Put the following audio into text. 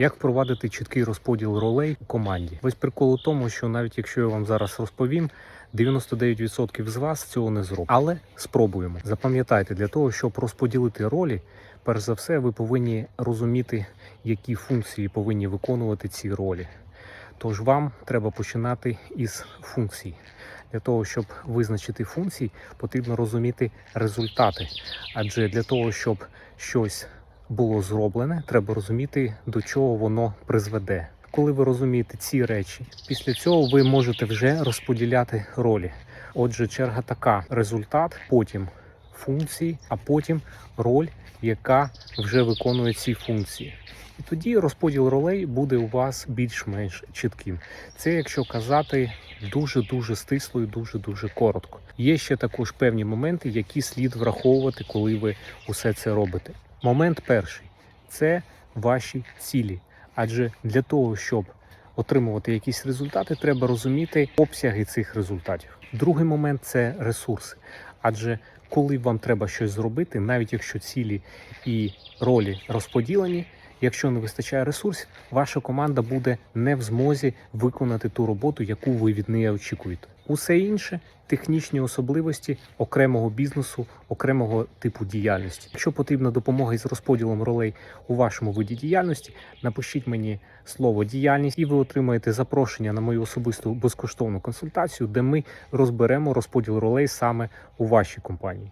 Як впровадити чіткий розподіл ролей у команді? Весь прикол у тому, що навіть якщо я вам зараз розповім, 99% з вас цього не зробить. Але спробуємо. Запам'ятайте, для того, щоб розподілити ролі, перш за все, ви повинні розуміти, які функції повинні виконувати ці ролі. Тож вам треба починати із функцій. Для того, щоб визначити функції, потрібно розуміти результати. Адже для того, щоб щось було зроблене, треба розуміти, до чого воно призведе. Коли ви розумієте ці речі, після цього ви можете вже розподіляти ролі. Отже, черга така: результат, потім функції, а потім роль, яка вже виконує ці функції. І тоді розподіл ролей буде у вас більш-менш чітким. Це якщо казати дуже дуже стисло і дуже дуже коротко. Є ще також певні моменти, які слід враховувати, коли ви усе це робите. Момент перший це ваші цілі. Адже для того, щоб отримувати якісь результати, треба розуміти обсяги цих результатів. Другий момент це ресурси. Адже коли вам треба щось зробити, навіть якщо цілі і ролі розподілені, якщо не вистачає ресурсів, ваша команда буде не в змозі виконати ту роботу, яку ви від неї очікуєте. Усе інше технічні особливості окремого бізнесу, окремого типу діяльності. Якщо потрібна допомога із розподілом ролей у вашому виді діяльності, напишіть мені слово діяльність, і ви отримаєте запрошення на мою особисту безкоштовну консультацію, де ми розберемо розподіл ролей саме у вашій компанії.